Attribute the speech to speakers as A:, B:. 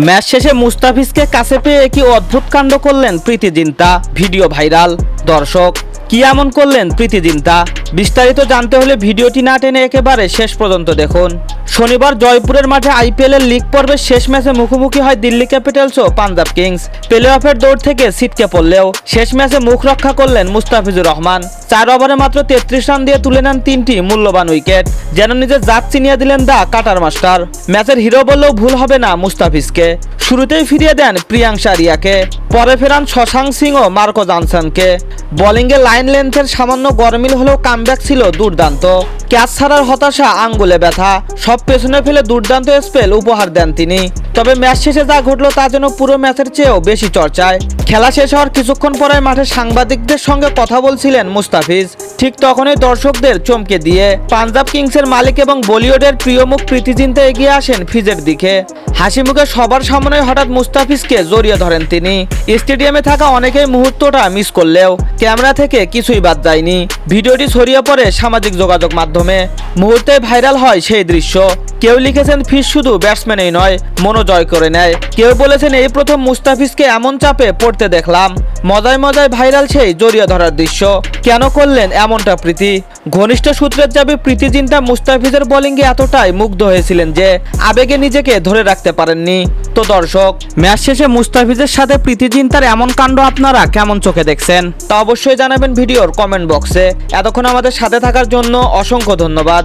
A: Match শেষে মুস্তাফিজকে কাছে পেয়ে কি অদ্ভুত কাণ্ড করলেন প্রীতি জিন্তা? Video viral. দর্শক, কি এমন করলেন প্রীতি জিন্তা? বিস্তারিত জানতে হলে ভিডিওটি না টেনে একেবারে শেষ পর্যন্ত দেখুন। শনিবার জয়পুরের মাঠে আইপিএল এর লিগ পর্বের শেষ ম্যাচে মুখোমুখি হয় দিল্লি ক্যাপিটালস ও পাঞ্জাব কিংস। প্লে অফের দৌড় থেকে ছিটকে পড়লেও শেষ ম্যাচে মুখ রক্ষা করলেন মুস্তাফিজুর রহমান। চার ওভারে মাত্র তেত্রিশ রান দিয়ে তুলে নেন তিনটি মূল্যবান উইকেট। যেন নিজের জাত চিনিয়ে দিলেন দা কাটার মাস্টার। ম্যাচের হিরো বললেও ভুল হবে না মুস্তাফিজকে। শুরুতেই ফিরিয়ে দেন প্রিয়াংশা আরিয়াকে পরে ফেরান শশাঙ্ক সিং ও মার্কো জনসনকে। বোলিংয়ে লাইন লেন্থের সামান্য গরমিল হলেও কামব্যাক ছিল দুর্দান্ত। ক্যাচ ছাড়ার হতাশা, আঙ্গুলে ব্যথা, সব পেছনে ফেলে দুর্দান্ত স্পেল উপহার দেন তিনি। তবে ম্যাচ শেষে যা ঘটলো তা যেন পুরো ম্যাচের চেয়েও বেশি চর্চায়। খেলা শেষ হওয়ার কিছুক্ষণ পরে মাঠে সাংবাদিকদের সঙ্গে কথা বলছিলেন মুস্তাফিজ। ঠিক তখনই দর্শকদের চমকে দিয়ে, পাঞ্জাব কিংসের মালিক এবং বলিউডের প্রিয় মুখ প্রীতি জিন্তা এগিয়ে আসেন ফিজের দিকে। হাসি মুখে সবার সামনে হঠাৎ মুস্তাফিজকে জড়িয়ে ধরেন তিনি। স্টেডিয়ামে থাকা অনেকেই মুহূর্তটা মিস করলেও ক্যামেরা থেকে কিছুই বাদ যায়নি। ভিডিওটি ছড়িয়ে পড়ে সামাজিক যোগাযোগ মাধ্যমে। মুহূর্তে ভাইরাল হয় সেই দৃশ্য। কেউ লিখেছেন, ফিস শুধু ব্যাটসম্যানই নয় মনও জয় করে নেয়। কেউ বলেছেন, এই প্রথম মুস্তাফিজকে এমন চাপে পড়তে দেখলাম। মজায় মজায় ভাইরাল সেই জড়িয়ে ধরার দৃশ্য। কেন করলেন এমনটা প্রীতি? ঘনিষ্ঠ সূত্রের যাবে প্রীতি জিন্তা মুস্তাফিজের বোলিংয়ে এতটাই মুগ্ধ হয়েছিলেন যে আবেগে নিজেকে ধরে রাখতে পারেননি। তো দর্শক, ম্যাচ শেষে মুস্তাফিজের সাথে প্রীতি জিন্তার এমন কাণ্ড আপনারা কেমন চোখে দেখছেন? তা অবশ্যই জানাবেন ভিডিওর কমেন্ট বক্সে এতক্ষণ আমাদের সাথে থাকার জন্য অসংখ্য ধন্যবাদ।